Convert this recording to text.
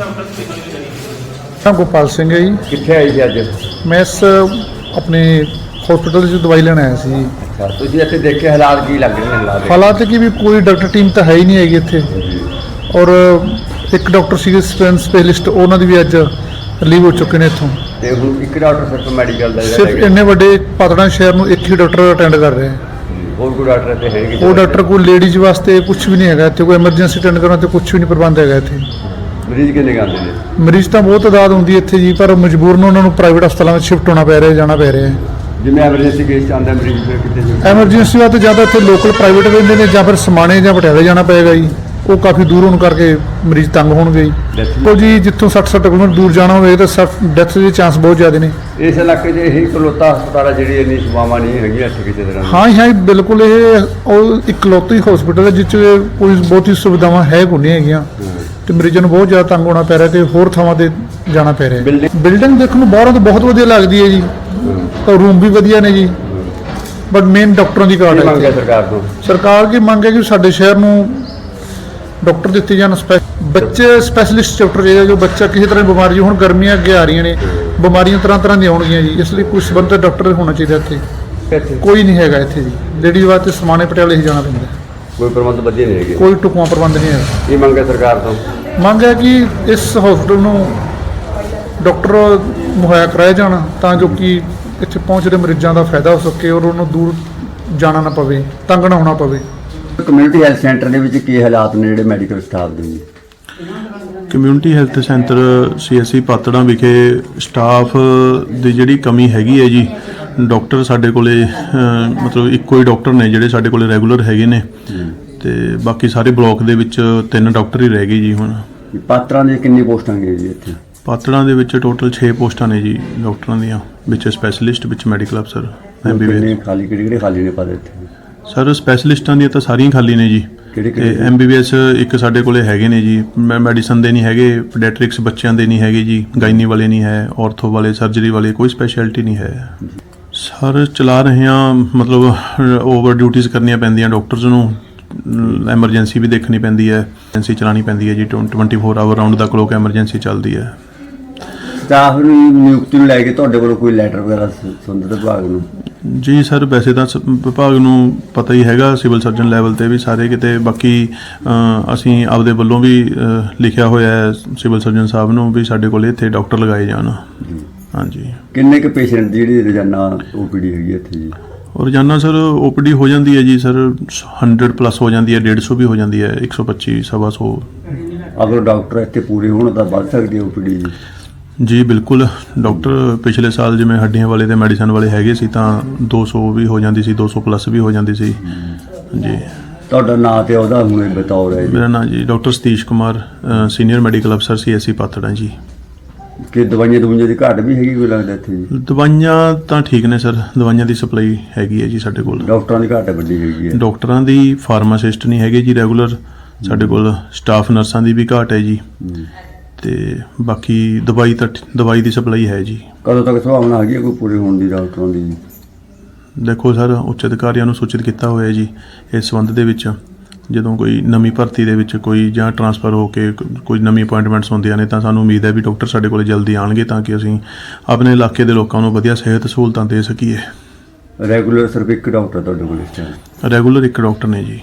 ਨਾਮ ਗੋਪਾਲ ਸਿੰਘ ਹੈ ਜੀ। ਕਿੱਥੇ ਆਈ ਸੀ ਅੱਜ? ਮੈਂ ਇਸ ਆਪਣੇ ਹਸਪੀਟਲ 'ਚ ਦਵਾਈ ਲੈਣ ਆਇਆ ਸੀ ਜੀ। ਅੱਛਾ ਤੁਸੀਂ ਇੱਥੇ ਦੇਖੇ ਹਾਲਾਤ ਕੀ ਲੱਗ ਰਹੇ ਨੇ ਹਾਲਾਤ? ਹਾਲਾਤ ਕੀ ਵੀ ਕੋਈ ਡਾਕਟਰ ਟੀਮ ਤਾਂ ਹੈ ਹੀ ਨਹੀਂ ਹੈਗੀ ਇੱਥੇ। ਔਰ ਇੱਕ ਡਾਕਟਰ ਸੀਗੇ ਸਪੈਸ਼ਲਿਸਟ ਉਹਨਾਂ ਦੀ ਵੀ ਅੱਜ ਰਿਲੀਵ ਹੋ ਚੁੱਕੇ ਨੇ ਇੱਥੋਂ। ਤੇ ਹੁਣ ਇੱਕ ਡਾਕਟਰ ਸਿਰਫ ਮੈਡੀਕਲ ਦਾ ਸਿਰਫ ਹੈਗਾ। ਇੰਨੇ ਵੱਡੇ ਪਾਤੜਾ ਸ਼ਹਿਰ ਨੂੰ ਇੱਕ ਹੀ ਡਾਕਟਰ ਅਟੈਂਡ ਕਰ ਰਿਹਾ ਹੈ ਹੋਰ ਕੋਈ ਡਾਕਟਰ ਇੱਥੇ ਹੈ ਕਿ ਉਹ ਡਾਕਟਰ ਕੋਈ ਲੇਡੀਜ਼ ਵਾਸਤੇ ਕੁਝ ਵੀ ਨਹੀਂ ਹੈਗਾ ਇੱਥੇ ਕੋਈ ਐਮਰਜੈਂਸੀ ਅਟੈਂਡ ਕਰਨ ਤੇ ਕੁਝ ਵੀ ਨਹੀਂ ਪ੍ਰਬੰਧ ਹੈਗਾ ਇੱਥੇ। ਮਰੀਜ਼ ਕਿੰਨੇ ਕੁ ਆਉਂਦੇ ਨੇ? ਮਰੀਜ਼ ਤਾਂ ਬਹੁਤ ਤਾਦਾਦ ਹੁੰਦੀ ਹੈ ਇੱਥੇ ਜੀ ਪਰ ਮਜਬੂਰਨ ਉਹਨਾਂ ਨੂੰ ਪ੍ਰਾਈਵੇਟ ਹਸਪਤਾਲਾਂ ਵਿੱਚ ਸ਼ਿਫਟ ਹੋਣਾ ਪੈ ਰਿਹਾ ਜਾਣਾ ਪੈ ਰਿਹਾ ਹੈ। ਜਿਵੇਂ ਐਮਰਜੈਂਸੀ ਕੇਸ ਚ ਆਉਂਦਾ ਮਰੀਜ਼ ਫਿਰ ਕਿੱਥੇ ਜੀ ਐਮਰਜੈਂਸੀ ਵਾਸਤੇ ਜ਼ਿਆਦਾ ਇੱਥੇ ਲੋਕਲ ਪ੍ਰਾਈਵੇਟ ਰਹਿੰਦੇ ਨੇ ਜਾਂ ਫਿਰ ਸਮਾਣੇ ਜਾਂ ਪਟਿਆਲੇ ਜਾਣਾ ਪਏਗਾ ਜੀ। ਉਹ ਕਾਫੀ ਦੂਰ ਹੋਣ ਕਰਕੇ ਮਰੀਜ਼ ਤੰਗ ਹੋਣਗੇ ਜੀ। Death ਜੀ ਜਿੱਥੋਂ 60 60 ਕਿਲੋਮੀਟਰ ਦੂਰ ਜਾਣਾ ਹੋਵੇ ਤਾਂ 60 ਡੈਥ ਦੇ ਚਾਂਸ ਬਹੁਤ ਜ਼ਿਆਦਾ ਨੇ। ਇਸ ਇਲਾਕੇ 'ਚ ਇਹੀ ਇਕਲੌਤਾ ਹਸਪਤਾਲ ਆ ਜਿਹੜੀ ਇੰਨੀ ਸੇਵਾਵਾਂ ਨਹੀਂ ਹੈਗੀਆਂ ਇੱਥੇ ਕਿਸੇ ਤਰ੍ਹਾਂ ਦੀ। ਹਾਂ ਜੀ, ਹਾਂ ਜੀ, ਬਿਲਕੁਲ ਇਹ ਉਹ ਇਕਲੌਤੀ ਹਸਪੀਟਲ ਹੈ 'ਚ ਕੋਈ ਬਹੁਤੀ ਸੁਵਿਧਾਵਾਂ ਹੈ ਕੋ ਨਹੀਂ ਹੈਗੀਆਂ। ਤੇ ਮਰੀਜ਼ਾਂ ਨੂੰ ਬਹੁਤ ਜ਼ਿਆਦਾ ਤੰਗ ਹੋਣਾ ਪੈ ਰਿਹਾ ਤੇ ਹੋਰ ਥਾਵਾਂ ਤੇ ਜਾਣਾ ਪੈ ਰਿਹਾ। ਬਿਲਡਿੰਗ ਦੇਖਣ ਨੂੰ ਬਾਹਰੋਂ ਤਾਂ ਬਹੁਤ ਵਧੀਆ ਲੱਗਦੀ ਹੈ ਜੀ। ਤਾਂ ਰੂਮ ਵੀ ਵਧੀਆ ਨੇ ਜੀ। ਬਟ ਮੇਨ ਡਾਕਟਰਾਂ ਦੀ ਘਾਟ ਹੈ ਮੰਗ। ਹੈ ਸਰਕਾਰ ਤੋਂ? ਸਰਕਾਰ ਕੀ ਮੰਗ ਹੈ ਕਿ ਸਾਡੇ ਸ਼ਹਿਰ ਨੂੰ ਡਾਕਟਰ ਦਿੱਤੇ ਜਾਣ ਬੱਚੇ ਸਪੈਸ਼ਲਿਸਟ ਡਾਕਟਰ ਜਿਹੜੇ ਜੋ ਬੱਚਾ ਕਿਸੇ ਤਰ੍ਹਾਂ ਦੀ ਬਿਮਾਰੀ ਹੁਣ ਗਰਮੀਆਂ ਅੱਗੇ ਆ ਰਹੀਆਂ ਨੇ ਬਿਮਾਰੀਆਂ ਤਰ੍ਹਾਂ ਤਰ੍ਹਾਂ ਦੀਆਂ ਆਉਣਗੀਆਂ ਜੀ। ਇਸ ਲਈ ਕੋਈ ਸੰਬੰਧਿਤ ਡਾਕਟਰ ਹੋਣਾ ਚਾਹੀਦਾ ਇੱਥੇ। ਕੋਈ ਨਹੀਂ ਹੈਗਾ ਇੱਥੇ ਜੀ। ਲੇਡੀ ਵਾਸਤੇ ਸਮਾਣੇ ਪਟਿਆਲੇ ਹੀ ਜਾਣਾ ਪੈਂਦਾ। ਕੋਈ ਪ੍ਰਬੰਧ ਵਧੀਆ ਨਹੀਂ ਹੈਗੇ? ਕੋਈ ਟੁਕਵਾ ਪ੍ਰਬੰਧ ਨਹੀਂ ਹੈਗਾ। ਕੀ ਮੰਗ ਹੈ ਸਰਕਾਰ ਤੋਂ? ਮੰਗ ਹੈ ਕਿ ਇਸ ਹਸਪੀਟਲ ਨੂੰ ਡਾਕਟਰ ਮੁਹੱਈਆ ਕਰਾਏ ਜਾਣ ਤਾਂ ਜੋ ਕਿ ਇੱਥੇ ਪਹੁੰਚਦੇ ਮਰੀਜ਼ਾਂ ਦਾ ਫਾਇਦਾ ਹੋ ਸਕੇ ਔਰ ਉਹਨੂੰ ਦੂਰ ਜਾਣਾ ਨਾ ਪਵੇ ਤੰਗ ਨਾ ਹੋਣਾ ਪਵੇ। ਕਮਿਊਨਿਟੀ ਹੈਲਥ ਸੈਂਟਰ ਦੇ ਵਿੱਚ ਕੀ ਹਾਲਾਤ ਨੇ ਜਿਹੜੇ ਮੈਡੀਕਲ ਸਟਾਫ ਦੇ community health centre CSC Patran ਵਿਖੇ ਸਟਾਫ ਦੀ ਜਿਹੜੀ ਕਮੀ ਹੈਗੀ ਹੈ ਜੀ ਡਾਕਟਰ ਸਾਡੇ ਕੋਲੇ ਮਤਲਬ ਇੱਕੋ ਹੀ ਡਾਕਟਰ ਨੇ ਜਿਹੜੇ ਸਾਡੇ ਕੋਲੇ ਰੈਗੂਲਰ ਹੈਗੇ ਨੇ। ਤੇ ਬਾਕੀ ਸਾਰੇ ਬਲਾਕ ਦੇ ਵਿੱਚ ਤਿੰਨ ਡਾਕਟਰ ਹੀ ਰਹਿ ਗਏ ਜੀ ਹੁਣ। ਪਾਤਰਾਂ ਦੇ ਕਿੰਨੀ ਪੋਸਟਾਂ ਗਏ ਜੀ ਇੱਥੇ? ਪਾਤੜਾਂ ਦੇ ਵਿੱਚ ਟੋਟਲ 6 ਪੋਸਟਾਂ ਨੇ ਜੀ ਡਾਕਟਰਾਂ ਦੀਆਂ ਵਿੱਚ ਸਪੈਸ਼ਲਿਸਟ ਵਿੱਚ ਮੈਡੀਕਲ ਅਫਸਰ ਐਮਬੀਬੀਐਸ ਕਿੰਨੇ ਖਾਲੀ ਕਿਹੜੇ ਕਿਹੜੇ ਖਾਲੀ ਨੇ ਪਦ ਇੱਥੇ? ਸਰ ਸਪੈਸ਼ਲਿਸਟਾਂ ਦੀਆਂ ਤਾਂ ਸਾਰੀਆਂ ਖਾਲੀ ਨੇ ਜੀ। ਕਿਹੜੇ ਤੇ ਕਿਹੜੇ? ਐਮਬੀਬੀਐਸ ਇੱਕ ਸਾਡੇ ਕੋਲੇ ਹੈਗੇ ਨੇ ਜੀ ਮੈਡੀਸਨ ਦੇ ਨਹੀਂ ਹੈਗੇ ਪੀਡੀਆਟ੍ਰਿਕਸ ਬੱਚਿਆਂ ਦੇ ਨਹੀਂ ਹੈਗੇ ਜੀ ਗਾਇਨੀ ਵਾਲੇ ਨਹੀਂ ਹੈ ਆਰਥੋ ਵਾਲੇ ਸਰਜਰੀ ਵਾਲੇ ਕੋਈ ਸਪੈਸ਼ਲਿਟੀ ਨਹੀਂ ਹੈ। ਸਰ ਚਲਾ ਰਹੇ ਹਾਂ ਮਤਲਬ ਓਵਰ ਡਿਊਟੀਆਂ ਕਰਨੀਆਂ ਪੈਂਦੀਆਂ ਡਾਕਟਰਸ ਨੂੰ। ਐਮਰਜੈਂਸੀ ਵੀ ਦੇਖਣੀ ਪੈਂਦੀ ਹੈ ਐਮਰਜੈਂਸੀ ਚਲਾਣੀ ਪੈਂਦੀ ਹੈ ਜੀ 24 hour round the clock emergency ਚੱਲਦੀ ਹੈ। ਸਟਾਫ ਨੂੰ ਨਿਯੁਕਤੀ ਨੂੰ ਲੈ ਕੇ ਤੁਹਾਡੇ ਕੋਲ ਕੋਈ ਲੈਟਰ ਵਗੈਰਾ ਸੰਬੰਧਿਤ ਵਿਭਾਗ ਨੂੰ? ਜੀ ਸਰ ਵੈਸੇ ਤਾਂ ਵਿਭਾਗ ਨੂੰ ਪਤਾ ਹੀ ਹੈਗਾ ਸਿਵਲ ਸਰਜਨ ਲੈਵਲ ਤੇ ਵੀ ਸਾਰੇ ਕਿਤੇ ਬਾਕੀ ਅਸੀਂ ਆਪਦੇ ਵੱਲੋਂ ਵੀ ਲਿਖਿਆ ਹੋਇਆ ਹੈ ਸਿਵਲ ਸਰਜਨ ਸਾਹਿਬ ਨੂੰ ਵੀ ਸਾਡੇ ਕੋਲ ਇੱਥੇ ਡਾਕਟਰ ਲਗਾਏ ਜਾਣ। ਹਾਂਜੀ। ਕਿੰਨੇ ਕੁ ਪੇਸ਼ੈਂਟ ਜਿਹੜੀ ਰੋਜ਼ਾਨਾ ਓਪੀਡੀ ਹੈਗੀ ਇੱਥੇ ਜੀ? ਰੋਜ਼ਾਨਾ ਸਰ ਓਪੀਡੀ ਹੋ ਜਾਂਦੀ ਹੈ ਜੀ ਸਰ 100 ਪਲੱਸ ਹੋ ਜਾਂਦੀ ਹੈ 150 ਵੀ ਹੋ ਜਾਂਦੀ ਹੈ 125 ਸਵਾ ਸੌ। ਅਗਰ ਡਾਕਟਰ ਇੱਥੇ ਪੂਰੇ ਹੋਣ ਤਾਂ ਵੱਧ ਸਕਦੀ ਹੈ ਓਪੀਡੀ ਜੀ। ਜੀ ਬਿਲਕੁਲ। ਡਾਕਟਰ ਪਿਛਲੇ ਸਾਲ ਜਿਵੇਂ ਹੱਡੀਆਂ ਵਾਲੇ ਤੇ ਮੈਡੀਸਨ ਵਾਲੇ ਹੈਗੇ ਸੀ ਤਾਂ 200 ਵੀ ਹੋ ਜਾਂਦੀ ਸੀ 200 ਪਲੱਸ ਵੀ ਹੋ ਜਾਂਦੀ ਸੀ। ਜੀ। ਤੁਹਾਡਾ ਨਾਂ ਤੇ ਉਹਦਾ ਹੁਣੇ ਬਤੌਰ ਹੈ ਜੀ। ਮੇਰਾ ਨਾਮ ਜੀ doctor Satish Kumar senior medical ਅਫਸਰ ਸੀਐਸਸੀ ਪਾਤੜਾ ਜੀ। ਕਿ ਦਵਾਈਆਂ ਦਵਾਈਆਂ ਦੀ ਘਾਟ ਵੀ ਹੈਗੀ ਕੋਈ ਲੱਗਦਾ ਇੱਥੇ ਜੀ? ਦਵਾਈਆਂ ਤਾਂ ਠੀਕ ਨੇ ਸਰ ਦਵਾਈਆਂ ਦੀ ਸਪਲਾਈ ਹੈਗੀ ਹੈ ਜੀ ਸਾਡੇ ਕੋਲ। ਡਾਕਟਰਾਂ ਦੀ ਘਾਟ ਵੱਡੀ ਹੈਗੀ ਹੈ। ਡਾਕਟਰਾਂ ਦੀ ਫਾਰਮਾਸਿਸਟ ਨਹੀਂ ਹੈਗੇ ਜੀ ਰੈਗੂਲਰ ਸਾਡੇ ਕੋਲ ਸਟਾਫ ਨਰਸਾਂ ਦੀ ਵੀ ਘਾਟ ਹੈ ਜੀ। ਤੇ ਬਾਕੀ ਦਵਾਈ ਤਾਂ ਦਵਾਈ ਦੀ ਸਪਲਾਈ ਹੈ ਜੀ। ਕਦੋਂ ਤੱਕ ਸੰਭਾਵਨਾ ਹੈਗੀ ਹੈ ਕੋਈ ਪੂਰੇ ਹੋਣ ਦੀ ਡਾਕਟਰਾਂ ਦੀ ਦੇਖੋ ਸਰ ਉੱਚ ਅਧਿਕਾਰੀਆਂ ਨੂੰ ਸੂਚਿਤ ਕੀਤਾ ਹੋਇਆ ਜੀ ਇਸ ਸੰਬੰਧ ਦੇ ਵਿੱਚ। ਜਦੋਂ ਕੋਈ ਨਵੀਂ ਭਰਤੀ ਦੇ ਵਿੱਚ ਕੋਈ ਜਾਂ ਟਰਾਂਸਫਰ ਹੋ ਕੇ ਕੋਈ ਨਵੀਂ ਅਪਾਇੰਟਮੈਂਟਸ ਹੁੰਦੀਆਂ ਨੇ ਤਾਂ ਸਾਨੂੰ ਉਮੀਦ ਹੈ ਵੀ ਡਾਕਟਰ ਸਾਡੇ ਕੋਲੇ ਜਲਦੀ ਆਣਗੇ ਤਾਂ ਕਿ ਅਸੀਂ ਆਪਣੇ ਇਲਾਕੇ ਦੇ ਲੋਕਾਂ ਨੂੰ ਵਧੀਆ ਸਿਹਤ ਸਹੂਲਤਾਂ ਦੇ ਸਕੀਏ। ਰੈਗੂਲਰ ਸਿਰਫ ਇੱਕ ਡਾਕਟਰ ਤੁਹਾਡੇ ਕੋਲ ਇਸ ਟਾਈਮ ਰੈਗੂਲਰ ਇੱਕ ਡਾਕਟਰ ਨੇ ਜੀ।